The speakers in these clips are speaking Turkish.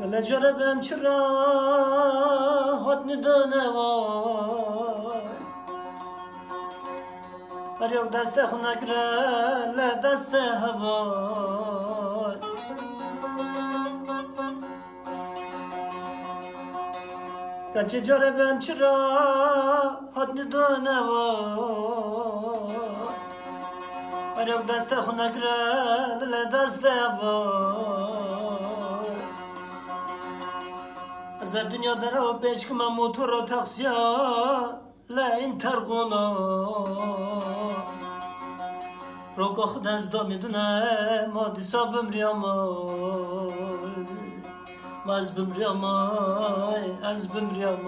Gele cerebem çıra Hatni döne var? Her yok deste xuna gire Le deste hava. Kaçı cerebem çıra Hatni döne var? Her yok deste xuna gire Le deste hava از دنیا در او پیش که من موتور و تاکسیا لا این ترغونا رو که خود از دو میدونه ما دیسا بمریم ما از بمریم از بمریم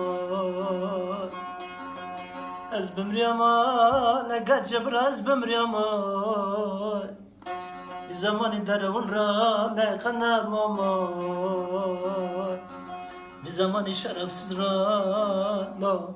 از بمریم لگت جبر از بمریم زمانی در اون را لقنا ماما bir zaman şerefsiz ra la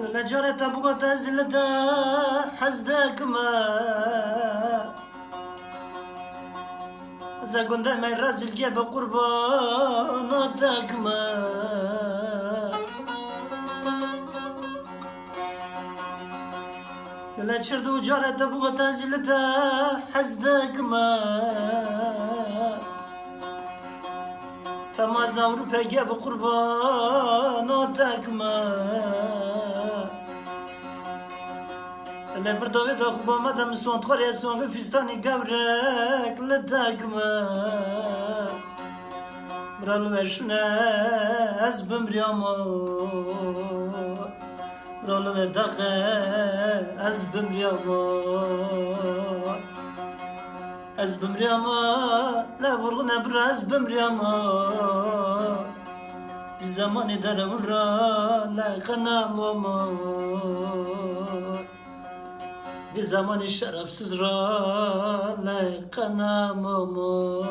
ternem aman لجارة أبغى تزلد حزدك ما إذا كنت ما يرازل جيب قرباناتك ما لا تشردو جارة أبغى تزلد حزدك ما تماز Avrupa gibi kurban o takma ne bir davet akıba madem son tkar son fistani gavrek le takma Bral ver şuna ez bimriyama Bral ver dakı ez bimriyama Ez bimriyama La vurgun ebr ez bimriyama Bir zaman eder vurra La kanam ama bir zaman şerefsiz rale kanamımı